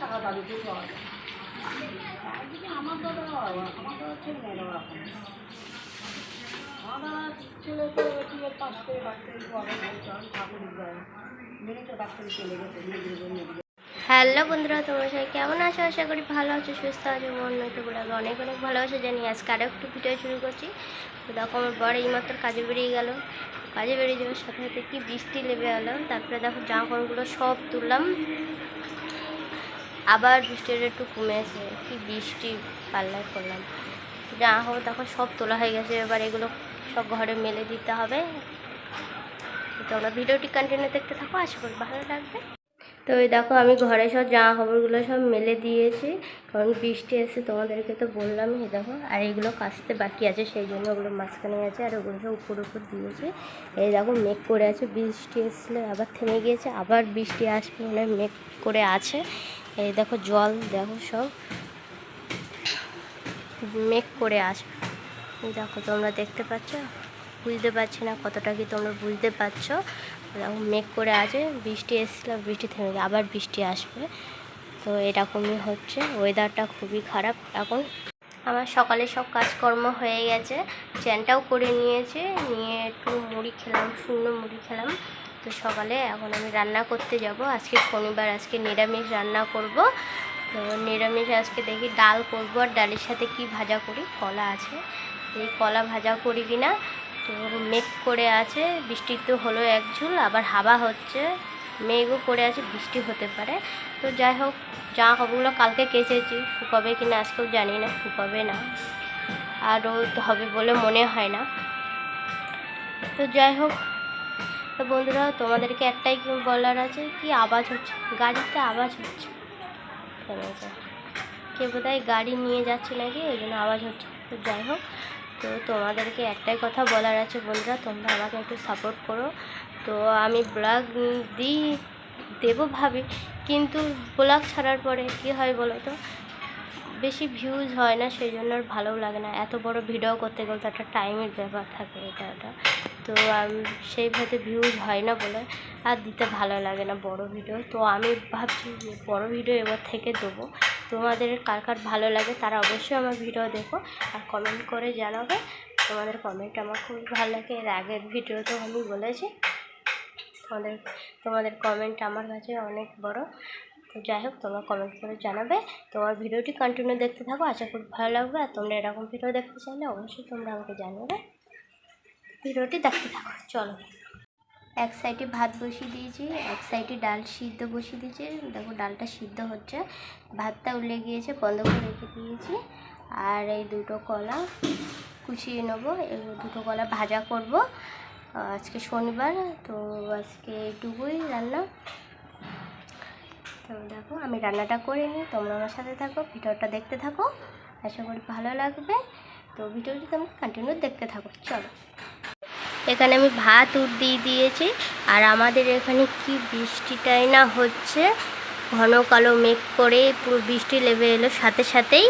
টাকা দাবি আমার দাদা আমার ছেলে আমার দাদা ছেলে তো করে ডাক্তারি ঠাকুর চলে গেছে হ্যালো বন্ধুরা, তোমরা সবাই কেমন আছো? আশা করি ভালো আছো, সুস্থ আছো, মন নয়তো বলে আমি অনেক অনেক ভালোবাসা জানি আজকে আরও একটু ভিডিও শুরু করছি। দেখো, আমার বড় এইমাত্র কাজে বেরিয়ে গেল। কাজে বেরিয়ে যাওয়ার সাথে সাথে কি বৃষ্টি লেবে এলাম তারপরে দেখো জামা কাপড়গুলো সব তুললাম। আবার বৃষ্টিটা একটু কমে কমেছে কি বৃষ্টি পাল্লায় করলাম জামা কাপড় দেখো সব তোলা হয়ে গেছে, এবার এগুলো সব ঘরে মেলে দিতে হবে। তোমরা ভিডিওটি কন্টিনিউ দেখতে থাকো, আশা করি ভালো লাগবে। তো ওই দেখো, আমি ঘরে সব জামা কাপড়গুলো সব মেলে দিয়েছি, কারণ বৃষ্টি এসে তোমাদেরকে তো বললামই এই দেখো, আর এগুলো কাচতে বাকি আছে, সেই জন্য ওগুলো মাঝখানে আছে আর ওগুলো সব উপর উপর দিয়েছি। এই দেখো, মেঘ করে আছে, বৃষ্টি এসলে আবার থেমে গিয়েছে, আবার বৃষ্টি আসবে মানে মেঘ করে আছে। এই দেখো, জল দেখো সব, মেঘ করে আসবে। দেখো, তোমরা দেখতে পাচ্ছ? বুঝতে পারছি না কতটা কি তোমরা বুঝতে পারছ। মেঘ করে আছে, বৃষ্টি এসেছিল, বৃষ্টি থেমে গেছে, আবার বৃষ্টি আসবে। তো এরকমই হচ্ছে ওয়েদারটা খুবই খারাপ এখন। আমার সকালে সব কাজকর্ম হয়ে গেছে, চ্যানটাও করে নিয়েছে, নিয়ে একটু মুড়ি খেলাম শূন্য মুড়ি খেলাম। তো সকালে এখন আমি রান্না করতে যাব, আজকে শনিবার, আজকে নিরামিষ রান্না করব। তো নিরামিষ আজকে দেখি ডাল করব, আর ডালের সাথে কি ভাজা করি, কলা আছে। এই কলা ভাজা করি কি না তো মেঘ করে আছে, বৃষ্টি তো হলো এক ঝুল, আবার হাওয়া হচ্ছে, মেঘও করে আছে, বৃষ্টি হতে পারে। তো যাই হোক, জামা কাপড়গুলো কালকে কেচেছি, শুকাবে কি না আজকেও জানি না, শুকাবে না। আর রোদ হবে বলে মনে হয় না। তো যাই হোক, তো বন্ধুরা, তোমাদেরকে একটাই বলার আছে, কি আওয়াজ হচ্ছে? গাড়িতে আওয়াজ হচ্ছে। থেমেছে কে বোধহয় গাড়ি নিয়ে যাচ্ছে নাকি, ওই জন্য আওয়াজ হচ্ছে। তো যাই হোক তো তোমাদেরকে একটাই কথা বলার আছে বন্ধুরা, তোমরা আমাকে একটু সাপোর্ট করো। তো আমি ব্লগ দিই দেবো ভাবি, কিন্তু ব্লগ ছাড়ার পরে কী হয় বলো তো বেশি ভিউজ হয় না সেই জন্য আর ভালোও লাগে না। এত বড় ভিডিও করতে গেলে তো একটা টাইমের ব্যাপার থাকে এটা, ওটা। তো সেইভাবে ভিউজ হয় না বলে আর দিতে ভালো লাগে না বড় ভিডিও তো আমি ভাবছি বড় ভিডিও এবার থেকে দেবো। তোমাদের কার কার ভালো লাগে তারা অবশ্যই আমার ভিডিও দেখো আর কমেন্ট করে জানাবে। তোমাদের কমেন্ট আমার খুবই ভালো লাগে। এর আগের ভিডিওতেও আমি বলেছি, তোমাদের তোমাদের কমেন্ট আমার কাছে অনেক বড়। তো যাই হোক, তোমরা কমেন্ট করে জানাবে। তোমার ভিডিওটি কন্টিনিউ দেখতে থাকো, আশা করি ভালো লাগবে। আর তোমরা এরকম ভিডিও দেখতে চাইলে অবশ্যই তোমরা আমাকে জানাবে। ভিডিওটি দেখতে থাকো, চলো। এক সাইডে ভাত বসিয়ে দিয়েছি, এক সাইডে ডাল সিদ্ধ বসিয়ে দিয়েছি। দেখো ডালটা সিদ্ধ হচ্ছে। ভাতটা উলে গিয়েছে, বন্ধ করে রেখে দিয়েছি। আর এই দুটো কলা কুচিয়ে নেব। এই দুটো কলা ভাজা করব। আজকে শনিবার, তো আজকে এইটুকুই রান্না। তো দেখো, আমি রান্নাটা করে নিই। তোমরা আমার সাথে থাকো, ভিডিওটা দেখতে থাকো। আশা করি ভালো লাগবে। তো ভিডিওটি তোমরা কন্টিনিউ দেখতে থাকো। চলো। এখানে আমি ভাত উঠ দিয়ে দিয়েছি। আর আমাদের এখানে কি বৃষ্টিটাই না হচ্ছে। ঘন কালো মেঘ করে পুরো বৃষ্টি লেবে এলো সাথে সাথেই।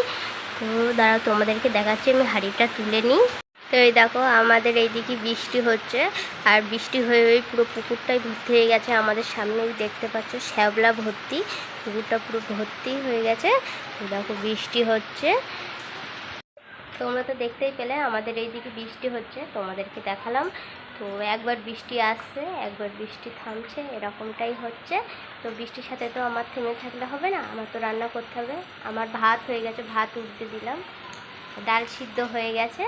তো দাঁড়াও, তোমাদেরকে দেখাচ্ছি, আমি হাঁড়িটা তুলে নিই। তো এই দেখো, আমাদের এইদিকে বৃষ্টি হচ্ছে। আর বৃষ্টি হয়ে হয়ে পুরো পুকুরটাই ভর্তি হয়ে গেছে। আমাদের সামনেই দেখতে পাচ্ছ শ্যাবলা ভর্তি। পুকুরটা পুরো ভর্তি হয়ে গেছে। দেখো, বৃষ্টি হচ্ছে। তোমরা তো দেখতেই পেলে, আমাদের এইদিকে বৃষ্টি হচ্ছে, তোমাদেরকে দেখালাম। তো একবার বৃষ্টি আসছে, একবার বৃষ্টি থামছে, এরকমটাই হচ্ছে। তো বৃষ্টির সাথে তো আমার থেমে থাকলে হবে না, আমার তো রান্না করতে হবে। আমার ভাত হয়ে গেছে, ভাত উঠতে দিলাম। ডাল সিদ্ধ হয়ে গেছে।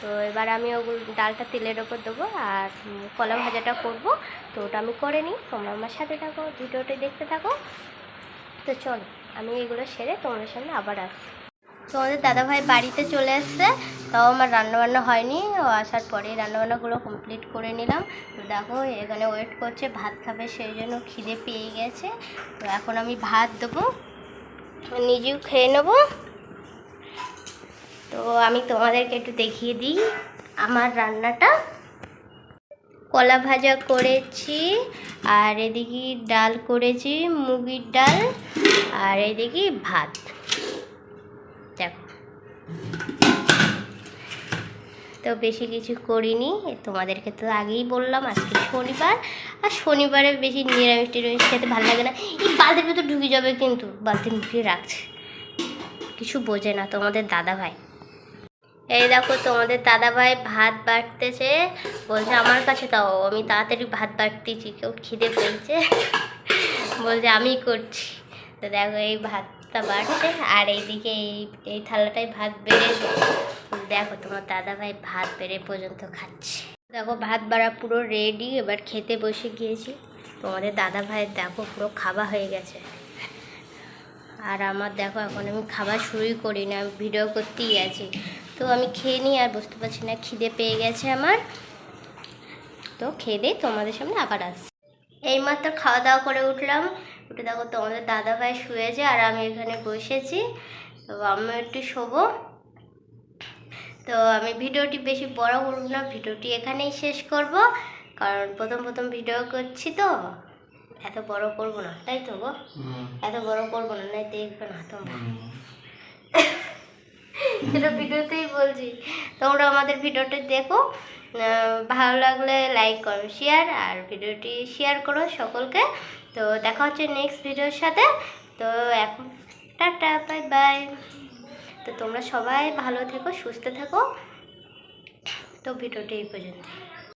তো এবার আমি ওগুলো, ডালটা তেলের ওপর দেবো আর কলা ভাজাটা করব। তো ওটা আমি করে নিই। তোমরা আমার সাথে থাকো, ভিডিওটা দেখতে থাকো। তো চলো, আমি এগুলো সেরে তোমাদের সামনে আবার আসছি। তোমাদের দাদাভাই বাড়িতে চলে এসছে, তাও আমার রান্নাবান্না হয়নি। ও আসার পরেই রান্নাবান্নাগুলো কমপ্লিট করে নিলাম। তো দেখো, এখানে ওয়েট করছে, ভাত খাবে, সেই জন্য খিদে পেয়ে গেছে। তো এখন আমি ভাত দেবো, নিজেও খেয়ে নেব। তো আমি তোমাদেরকে একটু দেখিয়ে দিই আমার রান্নাটা। কলা ভাজা করেছি, আর এদিকে ডাল করেছি, মুগির ডাল, আর এদিকে ভাত। দেখো। তো বেশি কিছু করিনি, তোমাদেরকে তো আগেই বললাম আজকে শনিবার, আর শনিবারে বেশি নিরামিষ টিরামিষ খেতে ভালো লাগে না। এই বালতির ভিতর ঢুকে যাবে কিন্তু বালতি ঢুকিয়ে রাখছে। কিছু বোঝে না তোমাদের দাদা ভাই এই দেখো তোমাদের দাদা ভাই ভাত বাড়তেছে বলছে আমার কাছে দাও, আমি তাড়াতাড়ি ভাত বাড়তেছি কেউ খিদে পেয়েছে। বলছে আমি করছি। তো দেখো এই ভাতটা বাড়ছে আর এইদিকে এই এই থালাটায় ভাত বেড়ে দেখো তোমার দাদা ভাই ভাত বেড়ে পর্যন্ত খাচ্ছে। দেখো ভাত বাড়া পুরো রেডি এবার খেতে বসে গিয়েছি। তোমাদের দাদা ভাইয়ের দেখো পুরো খাওয়া হয়ে গেছে। আর আমার দেখো এখন আমি খাবার শুরুই করি না আমি ভিডিও করতেই আছি। তো আমি খেয়ে নিই, আর বুঝতে পারছি না, খিদে পেয়ে গেছে আমার। তো খেয়ে দিয়ে তোমাদের সামনে আবার আসছি। এইমাত্র খাওয়া দাওয়া করে উঠলাম। উঠে দেখো তোমাদের দাদা ভাই শুয়েছে আর আমি এখানে বসেছি। তো আমি একটু শোবো। তো আমি ভিডিওটি বেশি বড় করব না ভিডিওটি এখানেই শেষ করব। কারণ প্রথম প্রথম ভিডিও করছি তো এত বড় করব না তাই তো গো? এত বড় করব না নাই দেখবে না তোমরা সেটা ভিডিওতেই বলছি। তোমরা আমাদের ভিডিওটা দেখো। ভালো লাগলে লাইক করো শেয়ার আর ভিডিওটি শেয়ার করো সকলকে। তো দেখা হচ্ছে নেক্সট ভিডিওর সাথে। তো এখন টাটা বাই বাই তো তোমরা সবাই ভালো থেকো, সুস্থ থেকো। তো ভিডিওটি এই পর্যন্ত